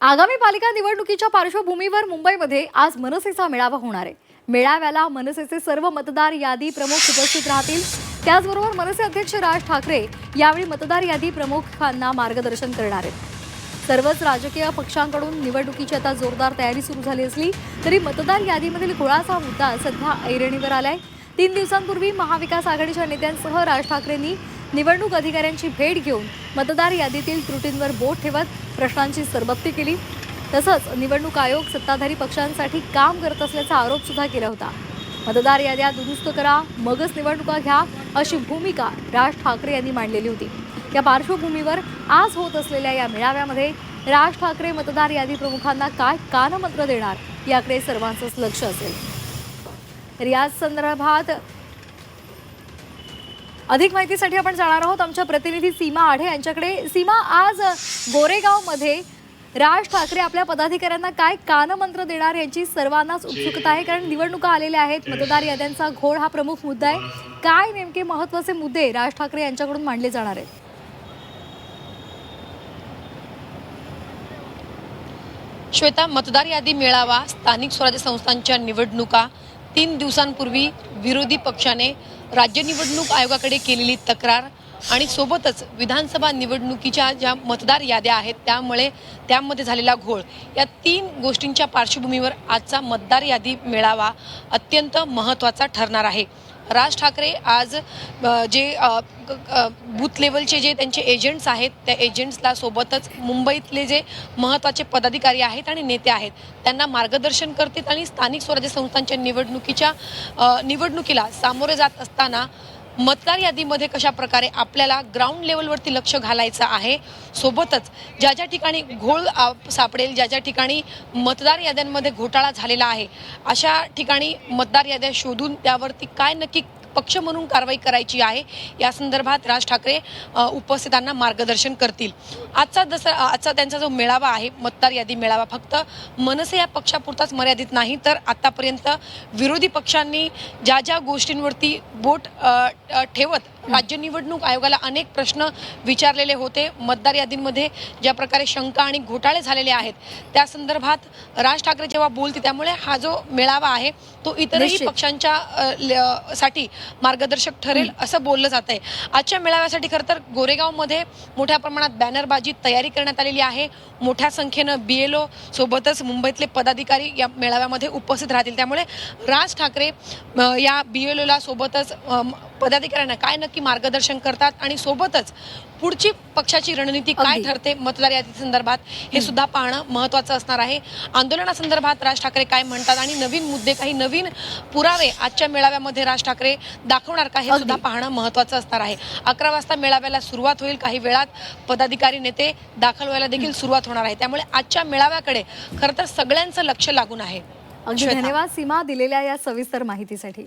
आगामी पालिका निवडणुकीच्या पार्श्वभूमीवर मुंबईमध्ये आज मनसेचा मेळावा होणार आहे. मेळाव्याला मनसेचे सर्व मतदार यादी प्रमुख उपस्थित राहतील. त्याचबरोबर मनसे अध्यक्ष राज ठाकरे यावेळी मतदार यादी प्रमुखांना मार्गदर्शन करणार आहेत. सर्वच राजकीय पक्षांकडून निवडणुकीची आता जोरदार तयारी सुरू झाली असली तरी मतदार यादीमधील घोळाचा मुद्दा सध्या ऐरणीवर आलाय. तीन दिवसांपूर्वी महाविकास आघाडीच्या नेत्यांसह राज ठाकरेंनी निवडणूक अधिकाऱ्यांची भेट घेऊन मतदार यादीतील त्रुटींवर बोट ठेवत प्रश्नांची सरबत्ती केली. तसंच निवडणूक आयोग सत्ताधारी पक्षांसाठी काम करत असल्याचा आरोप सुद्धा केला होता. मतदार याद्या दुरुस्त करा मगच निवडणुका घ्या अशी भूमिका राज ठाकरे यांनी मांडलेली होती. या पार्श्वभूमीवर आज होत असलेल्या या मेळाव्यामध्ये राज ठाकरे मतदार यादी प्रमुखांना काय कानमंत्र देणार याकडे सर्वांचंच लक्ष असेल. तर याच संदर्भात अधिक माहितीसाठी आपण जाणार आहोत. आमच्या प्रतिनिधी सीमा आढे यांच्याकडे. सीमा आज गोरेगावमध्ये राज ठाकरे आपल्या पदाधिकाऱ्यांना काय कानमंत्र देणार यांची सर्वांनाच उत्सुकता आहे. कारण निवडणुका आलेल्या आहेत. मतदार याद्यांचा घोळ हा प्रमुख मुद्दा आहे. काय नेमके महत्त्वाचे मुद्दे राज ठाकरे यांच्याकडून मांडले जाणार आहेत? श्वेता मतदार यादी मेळावा. स्थानिक स्वराज्य संस्थांच्या निवडणुका. तीन दिवसांपूर्वी विरोधी पक्षाने राज्य निवडणूक आयोगाकडे केलेली तक्रार आणि सोबतच विधानसभा निवडणुकीच्या ज्या मतदार याद्या आहेत त्यामुळे त्यामध्ये झालेला घोळ. या तीन गोष्टींच्या पार्श्वभूमीवर आजचा मतदार यादी मेळावा अत्यंत महत्त्वाचा ठरणार आहे. राज ठाकरे आज जे बूथ लेवलचे जे त्यांचे एजंट्स आहेत त्या एजंट्सला सोबतच मुंबईतले जे महत्त्वाचे पदाधिकारी आहेत आणि नेते आहेत त्यांना मार्गदर्शन करतात आणि स्थानिक स्वराज्य संस्थांच्या निवडणुकीच्या निवडणुकीला सामोरे जात असताना मतदार यादीमध्ये कशा प्रकारे आपल्याला ग्राउंड लेवलवरती लक्ष घालायचं आहे? सोबतच ज्या ज्या ठिकाणी घोळ सापडेल ज्या ज्या ठिकाणी मतदार याद्यांमध्ये घोटाळा झालेला आहे अशा ठिकाणी मतदार याद्या शोधून त्यावरती काय नक्की पक्ष म्हणून कारवाई करायची आहे. या संदर्भात राज ठाकरे उपस्थितांना मार्गदर्शन करतील. आजचा दसरा आजचा त्यांचा जो मेळावा आहे मतदार यादी मेळावा फक्त मनसे या पक्षापुरताच मर्यादित नाही तर आतापर्यंत विरोधी पक्षांनी ज्या ज्या गोष्टींवरती बोट ठेवत राज्य निवडणूक आयोगाला अनेक प्रश्न विचारलेले होते. मतदार यादींमध्ये ज्या प्रकारे शंका आणि घोटाळे झालेले आहेत त्या संदर्भात राज ठाकरे जेव्हा बोलते त्यामुळे हा जो मेळावा आहे तो इतरही. पक्षांच्या साठी मार्गदर्शक ठरेल असं बोललं जात आहे आजच्या मेळाव्यासाठी खरं तर गोरेगावमध्ये मोठ्या प्रमाणात बॅनरबाजी तयारी करण्यात आलेली आहे. मोठ्या संख्येनं बी एल ओ सोबतच मुंबईतले पदाधिकारी या मेळाव्यामध्ये उपस्थित राहतील. त्यामुळे राज ठाकरे या बी एल ओला सोबतच पदाधिकाऱ्यांना काय नक्की मार्गदर्शन करतात आणि सोबतच पुढची पक्षाची रणनीती काय. ठरते मतदार यादी संदर्भात हे सुद्धा पाहणं महत्वाचं असणार आहे. आंदोलनासंदर्भात राज ठाकरे काय म्हणतात आणि नवीन मुद्दे काही नवीन पुरावे आजच्या मेळाव्यामध्ये राज ठाकरे दाखवणार का हे. सुद्धा पाहणं महत्वाचं असणार आहे. अकरा वाजता मेळाव्याला सुरुवात होईल. काही वेळात पदाधिकारी नेते दाखल व्हायला देखील सुरुवात होणार आहे. त्यामुळे आजच्या मेळाव्याकडे खरं तर सगळ्यांचं लक्ष लागून आहे. धन्यवाद सीमा दिलेल्या या सविस्तर माहितीसाठी.